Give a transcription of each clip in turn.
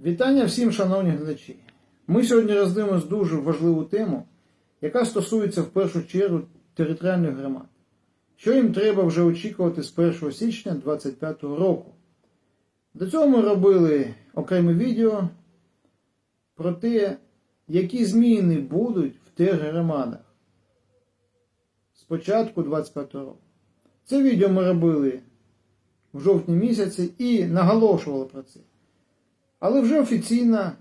Вітання всім, шановні глядачі. Ми сьогодні роздивимось дуже важливу тему, яка стосується в першу чергу територіальних громад. Що їм треба вже очікувати з 1 січня 2025 року. До цього ми робили окреме відео про те, які зміни будуть в тих громадах з початку 2025 року. Це відео ми робили в жовтні місяці і наголошували про це. Але вже офіційно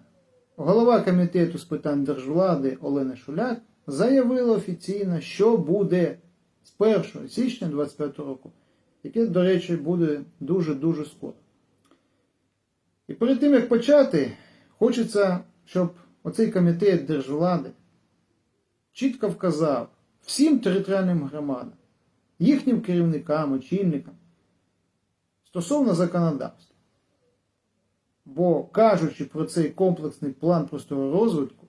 голова комітету з питань держвлади Олена Шуляк заявила офіційно, що буде з 1 січня 2025 року, яке, до речі, буде дуже-дуже скоро. І перед тим, як почати, хочеться, щоб оцей комітет держвлади чітко вказав всім територіальним громадам, їхнім керівникам, очільникам стосовно законодавства. Бо кажучи про цей комплексний план простого розвитку,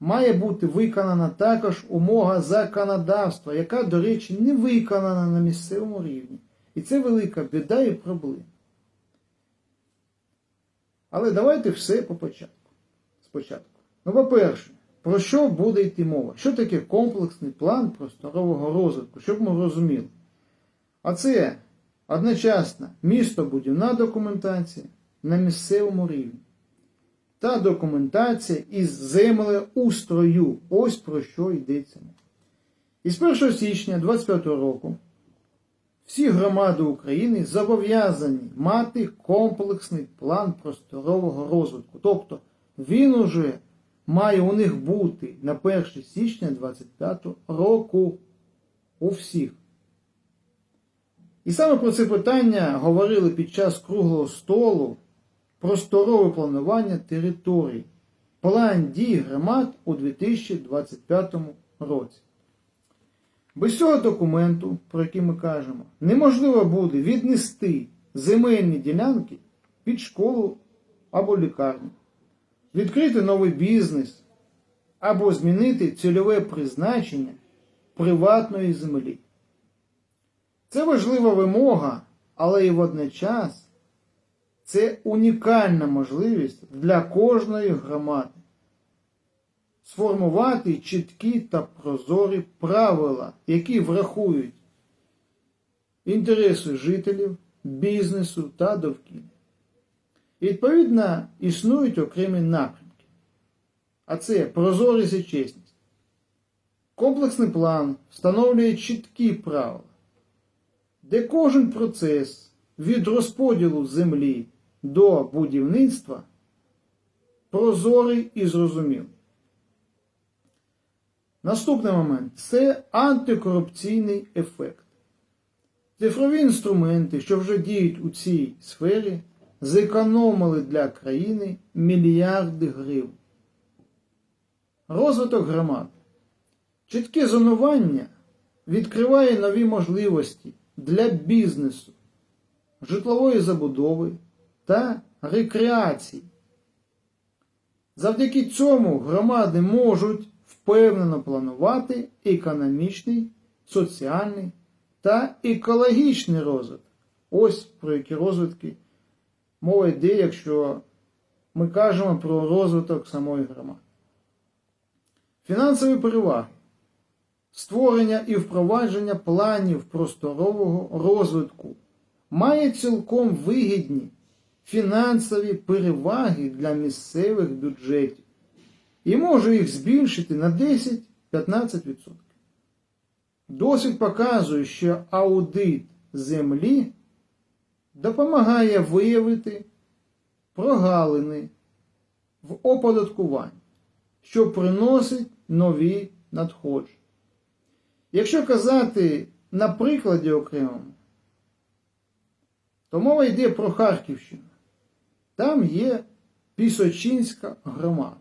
має бути виконана також умога законодавства, яка, до речі, не виконана на місцевому рівні. І це велика біда і проблема. Але давайте все по початку. Спочатку. Ну, по-перше, про що буде йти мова? Що таке комплексний план просторового розвитку? Щоб ми розуміли. А це одночасно містобудівна документація на місцевому рівні та документація із землеустрою. Ось про що йдеться. І з 1 січня 2025 року всі громади України зобов'язані мати комплексний план просторового розвитку. Тобто він уже має у них бути на 1 січня 2025 року у всіх. І саме про це питання говорили під час круглого столу просторове планування територій, план дій громад у 2025 році. Без цього документу, про який ми кажемо, неможливо буде віднести земельні ділянки під школу або лікарню, відкрити новий бізнес або змінити цільове призначення приватної землі. Це важлива вимога, але і водночас це унікальна можливість для кожної громади сформувати чіткі та прозорі правила, які врахують інтереси жителів, бізнесу та довкілля. Відповідно існують окремі напрямки. А це прозорість і чесність. Комплексний план встановлює чіткі правила, де кожен процес від розподілу землі до будівництва прозорий і зрозумілий. Наступний момент це антикорупційний ефект. Цифрові інструменти, що вже діють у цій сфері, зекономили для країни мільярди гривень. Розвиток громад. Чітке зонування відкриває нові можливості для бізнесу, житлової забудови та рекреації. Завдяки цьому громади можуть впевнено планувати економічний, соціальний та екологічний розвиток. Ось про які розвитки мова йде, якщо ми кажемо про розвиток самої громади. Фінансові переваги. Створення і впровадження планів просторового розвитку має цілком вигідні фінансові переваги для місцевих бюджетів і може їх збільшити на 10-15%. Досвід показує, що аудит землі допомагає виявити прогалини в оподаткуванні, що приносить нові надходження. Якщо казати на прикладі окремому, то мова йде про Харківщину. Там є Пісочинська громада.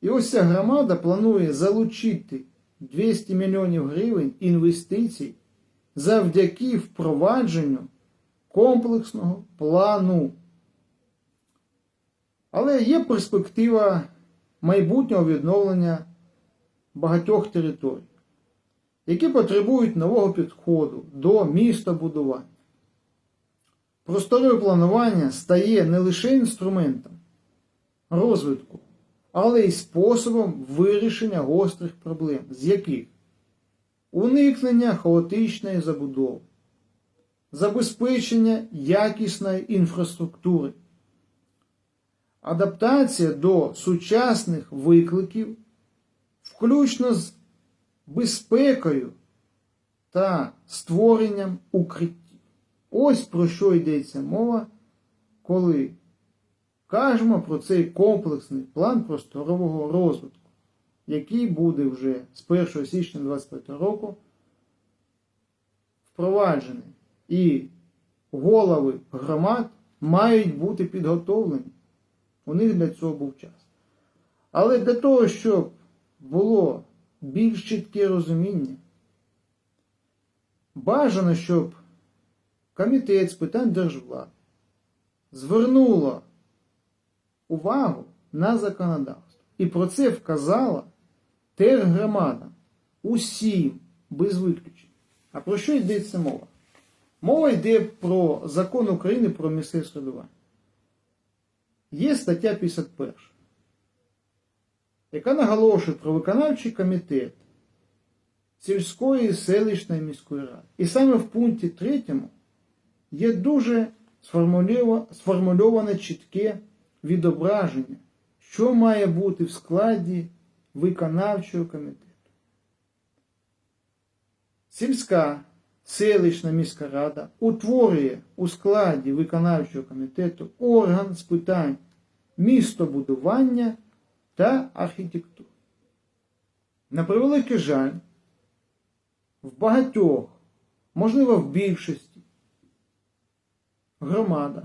І ось ця громада планує залучити 200 мільйонів гривень інвестицій завдяки впровадженню комплексного плану. Але є перспектива майбутнього відновлення багатьох територій, які потребують нового підходу до містобудування. Просторове планування стає не лише інструментом, розвитку, але й способом вирішення гострих проблем, з яких уникнення хаотичної забудови, забезпечення якісної інфраструктури, адаптація до сучасних викликів, включно з безпекою та створенням укриттів. Ось про що йдеться мова, коли кажемо про цей комплексний план просторового розвитку, який буде вже з 1 січня 2025 року впроваджений. І голови громад мають бути підготовлені. У них для цього був час. Але для того, щоб було більш чітке розуміння, бажано, щоб Комітет з питань держвлади звернуло увагу на законодавство. І про це вказала тергромада усім без виключення. А про що йдеться мова? Мова йде про закон України про місцеве самоврядування. Є стаття 51, яка наголошує про виконавчий комітет сільської, селищної міської ради. І саме в пункті 3 є дуже сформульоване, чітке відображення, що має бути в складі виконавчого комітету. Сільська селищна міська рада утворює у складі виконавчого комітету орган з питань містобудування та архітектури. На превеликий жаль, в багатьох, можливо, в більшості громадах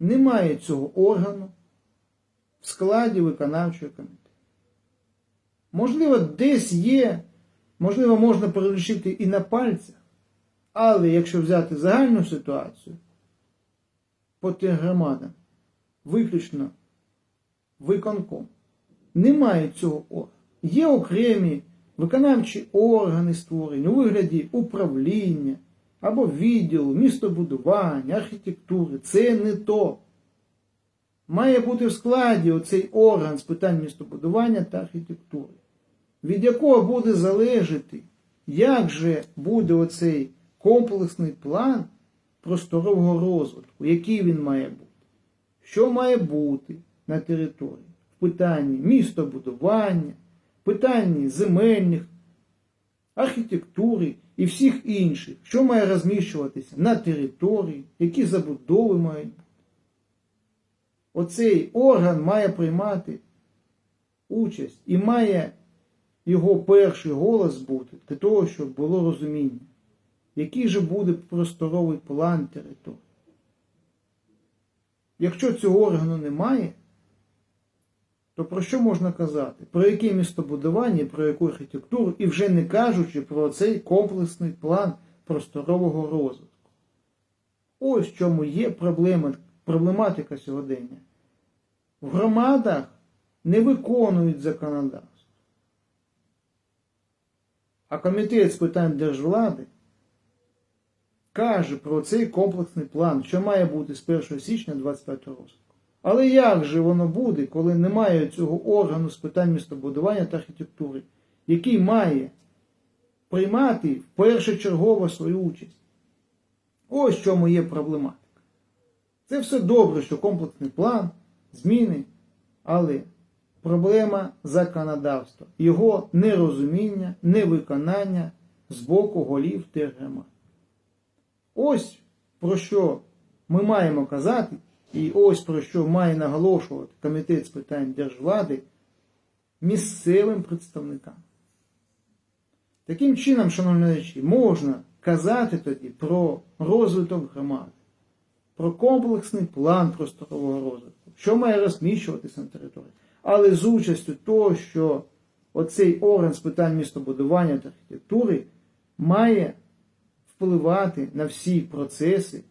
немає цього органу в складі виконавчого комітету. Можливо, десь є, можливо, можна перелічити і на пальцях, але якщо взяти загальну ситуацію по тих громадам, виключно виконком, немає цього органу. Є окремі виконавчі органи створені у вигляді управління або відділу, містобудування, архітектури. Це не то. Має бути в складі оцей орган з питань містобудування та архітектури, від якого буде залежати, як же буде оцей комплексний план просторового розвитку, який він має бути, що має бути на території в питанні містобудування, в питанні земельних, архітектури і всіх інших, що має розміщуватися на території, які забудови мають бути. Оцей орган має приймати участь і має його перший голос бути для того, щоб було розуміння, який же буде просторовий план території. Якщо цього органу немає, то про що можна казати? Про яке містобудування, про яку архітектуру, і вже не кажучи про цей комплексний план просторового розвитку. Ось в чому є проблема, проблематика сьогодення. В громадах не виконують законодавство. А комітет з питань держвлади каже про цей комплексний план, що має бути з 1 січня 2025 року. Але як же воно буде, коли немає цього органу з питань містобудування та архітектури, який має приймати першочергово свою участь? Ось в чому є проблематика. Це все добре, що комплексний план, зміни, але проблема законодавства, його нерозуміння, невиконання з боку голів тих громад. Ось про що ми маємо казати. І ось про що має наголошувати Комітет з питань держвлади місцевим представникам. Таким чином, шановні глядачі, можна казати тоді про розвиток громади, про комплексний план просторового розвитку, що має розміщуватися на території, але з участю того, що оцей орган з питань містобудування та архітектури має впливати на всі процеси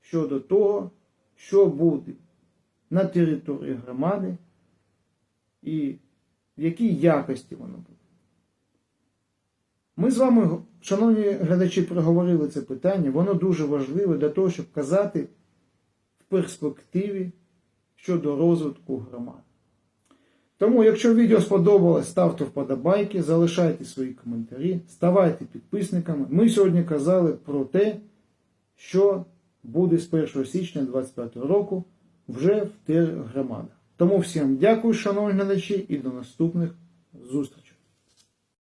щодо того, що буде на території громади і в якій якості воно буде. Ми з вами, шановні глядачі, проговорили це питання. Воно дуже важливе для того, щоб казати в перспективі щодо розвитку громади. Тому, якщо відео сподобалось, ставте вподобайки, залишайте свої коментарі, ставайте підписниками. Ми сьогодні казали про те, що буде з 1 січня 2025 року вже в тих громадах. Тому всім дякую, шановні глядачі, і до наступних зустрічей.